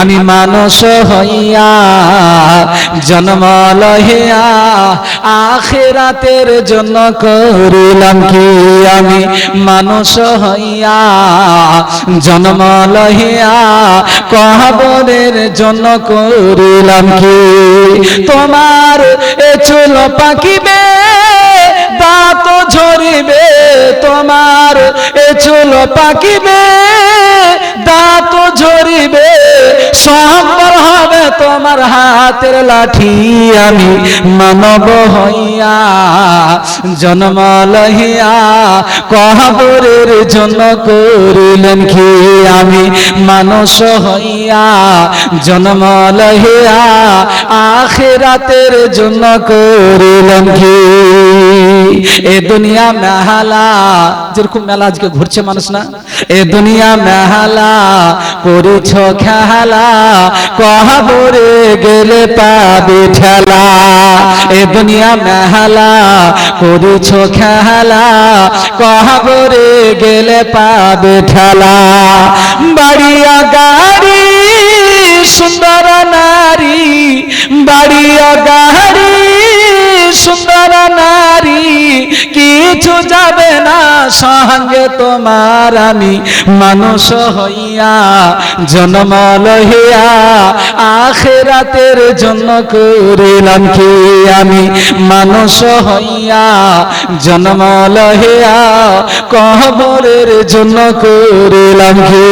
আমি মানুষ হইয়া জন্ম লহিয়া আখেরাতের জন্য করিলাম কি? আমি মানুষ হইয়া জন্ম লহিয়া কহবরের জন্য করিলাম কি? তোমার এ চুল পাকিবে, দাঁত ঝরিবে, তোমার এ চুল পাকিবে তোমার হাতের লাঠি আমি মানব হইয়া, জন্ম লহিয়া, কহবরের জন্য করিলেন কি আমি মানুষ হইয়া, জন্ম লহিয়া, আখেরাতের জন্য করিলেন কি? এ দুনিয়া মেহালা, যেরকম মেলা আজকে ঘুরছে মানুষ না? এ দুনিয়া মেহালা, করেছ খেলা কহাবরে গেলে পাবে ঠেলা। এ দুনিয়া মেহালা, করেছ খেলা কহাবরে গেলে পাবে ঠেলা। বাড়িয়া গাড়ি, সুন্দর নারী, বাড়িয়া গাড়ি যাবে না সঙ্গে তোমার আমি মানুষ হইয়া, জন্ম লহিয়া আখেরাতের জন্য করিলাম কি আমি মানুষ হইয়া, জন্ম লহিয়া কহবরের জন্য করিলাম কি?